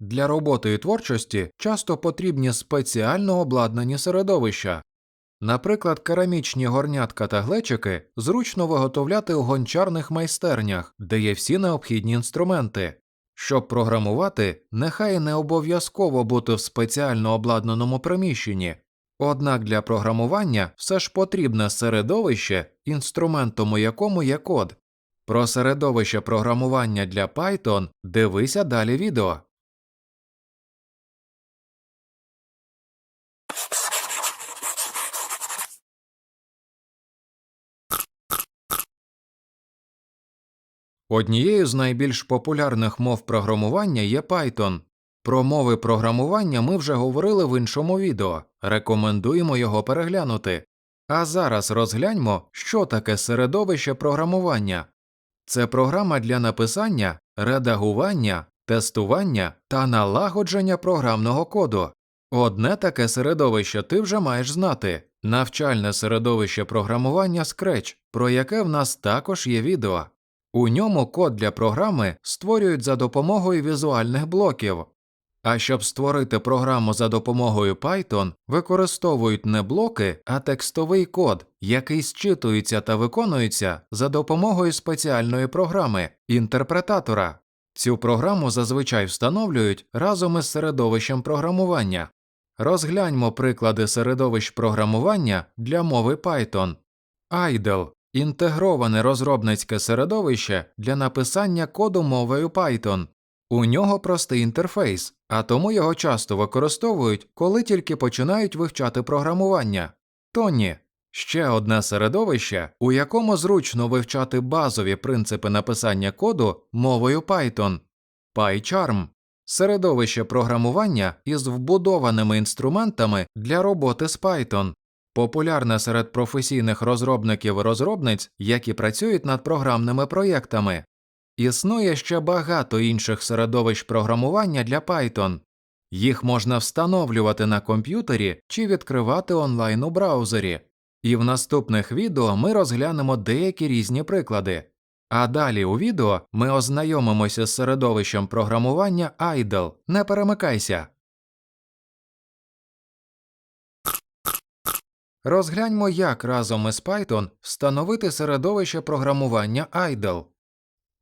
Для роботи і творчості часто потрібні спеціально обладнані середовища. Наприклад, керамічні горнятка та глечики зручно виготовляти у гончарних майстернях, де є всі необхідні інструменти. Щоб програмувати, нехай не обов'язково бути в спеціально обладнаному приміщенні. Однак для програмування все ж потрібне середовище, інструментом у якому є код. Про середовище програмування для Python дивися далі відео. Однією з найбільш популярних мов програмування є Python. Про мови програмування ми вже говорили в іншому відео, рекомендуємо його переглянути. А зараз розгляньмо, що таке середовище програмування. Це програма для написання, редагування, тестування та налагодження програмного коду. Одне таке середовище ти вже маєш знати навчальне середовище програмування Scratch, про яке в нас також є відео. У ньому код для програми створюють за допомогою візуальних блоків. А щоб створити програму за допомогою Python, використовують не блоки, а текстовий код, який зчитується та виконується за допомогою спеціальної програми інтерпретатора. Цю програму зазвичай встановлюють разом із середовищем програмування. Розгляньмо приклади середовищ програмування для мови Python. IDLE – інтегроване розробницьке середовище для написання коду мовою Python. У нього простий інтерфейс, а тому його часто використовують, коли тільки починають вивчати програмування. Тоні ще одне середовище, у якому зручно вивчати базові принципи написання коду мовою Python. PyCharm середовище програмування із вбудованими інструментами для роботи з Python. Популярне серед професійних розробників і розробниць, які працюють над програмними проєктами. Існує ще багато інших середовищ програмування для Python. Їх можна встановлювати на комп'ютері чи відкривати онлайн у браузері. І в наступних відео ми розглянемо деякі різні приклади. А далі у відео ми ознайомимося з середовищем програмування IDLE. Не перемикайся. Розгляньмо, як разом із Python встановити середовище програмування IDLE.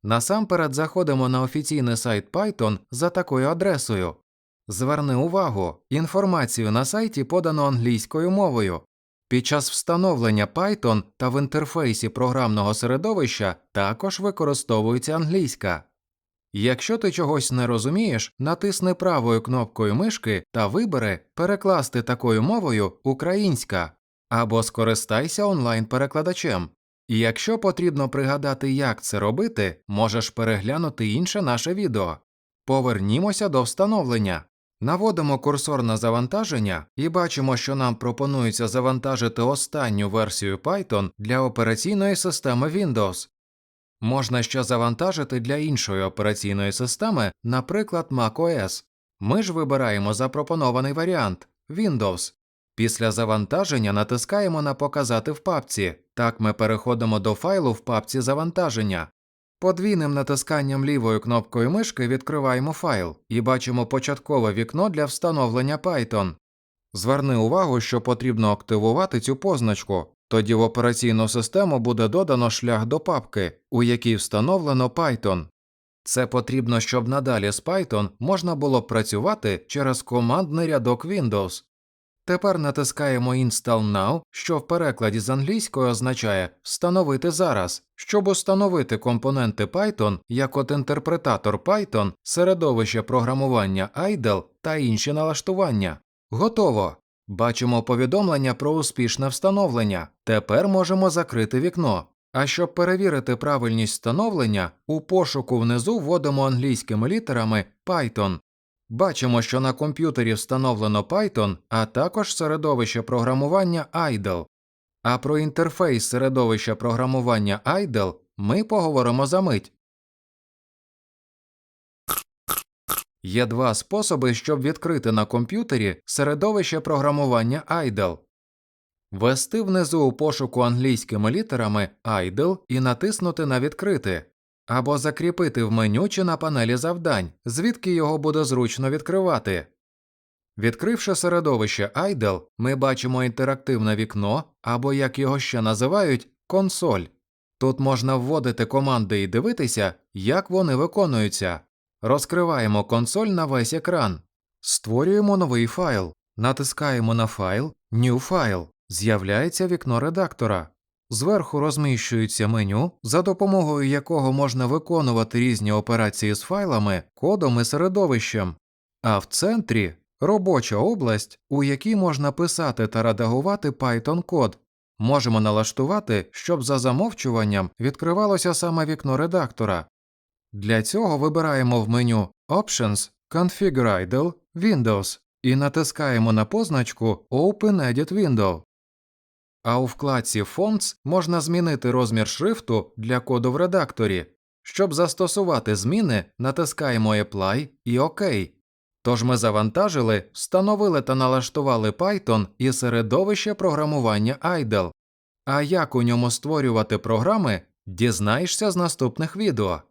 Насамперед заходимо на офіційний сайт Python за такою адресою. Зверни увагу, інформацію на сайті подано англійською мовою. Під час встановлення Python та в інтерфейсі програмного середовища також використовується англійська. Якщо ти чогось не розумієш, натисни правою кнопкою мишки та вибери Перекласти такою мовою українська або скористайся онлайн-перекладачем. І якщо потрібно пригадати, як це робити, можеш переглянути інше наше відео. Повернімося до встановлення. Наводимо курсор на завантаження і бачимо, що нам пропонується завантажити останню версію Python для операційної системи Windows. Можна ще завантажити для іншої операційної системи, наприклад macOS. Ми ж вибираємо запропонований варіант Windows. Після завантаження натискаємо на Показати в папці. Так ми переходимо до файлу в папці завантаження. Подвійним натисканням лівою кнопкою мишки відкриваємо файл і бачимо початкове вікно для встановлення Python. Зверни увагу, що потрібно активувати цю позначку, тоді в операційну систему буде додано шлях до папки, у якій встановлено Python. Це потрібно, щоб надалі з Python можна було працювати через командний рядок Windows. Тепер натискаємо Install Now, що в перекладі з англійської означає встановити зараз, щоб установити компоненти Python як от інтерпретатор Python, середовище програмування IDLE та інші налаштування. Готово. Бачимо повідомлення про успішне встановлення. Тепер можемо закрити вікно. А щоб перевірити правильність встановлення, у пошуку внизу вводимо англійськими літерами Python. Бачимо, що на комп'ютері встановлено Python, а також середовище програмування IDLE. А про інтерфейс середовища програмування IDLE ми поговоримо за мить. Є два способи, щоб відкрити на комп'ютері середовище програмування IDLE. Ввести внизу у пошуку англійськими літерами IDLE і натиснути на відкрити. Або закріпити в меню чи на панелі завдань, звідки його буде зручно відкривати. Відкривши середовище IDLE, ми бачимо інтерактивне вікно або, як його ще називають, консоль. Тут можна вводити команди і дивитися, як вони виконуються. Розкриваємо консоль на весь екран. Створюємо новий файл. Натискаємо на файл New File. З'являється вікно редактора. Зверху розміщується меню, за допомогою якого можна виконувати різні операції з файлами, кодом і середовищем. А в центрі робоча область, у якій можна писати та редагувати Python код. Можемо налаштувати, щоб за замовчуванням відкривалося саме вікно редактора. Для цього вибираємо в меню Options Configure Idle Windows і натискаємо на позначку Open Edit Window. А у вкладці Fonts можна змінити розмір шрифту для коду в редакторі. Щоб застосувати зміни, натискаємо Apply і ОК. Тож ми завантажили, встановили та налаштували Python і середовище програмування IDLE. А як у ньому створювати програми, дізнаєшся з наступних відео.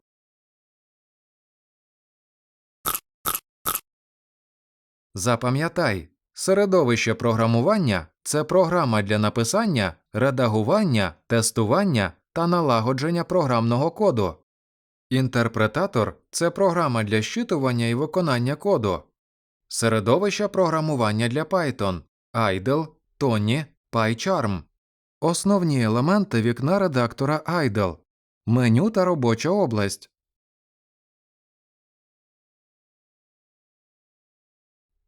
Запам'ятай, середовище програмування це програма для написання, редагування, тестування та налагодження програмного коду. Інтерпретатор це програма для щитування і виконання коду. Середовище програмування для Python, IDLE, Tony, PyCharm. Основні елементи вікна редактора IDLE. Меню та робоча область.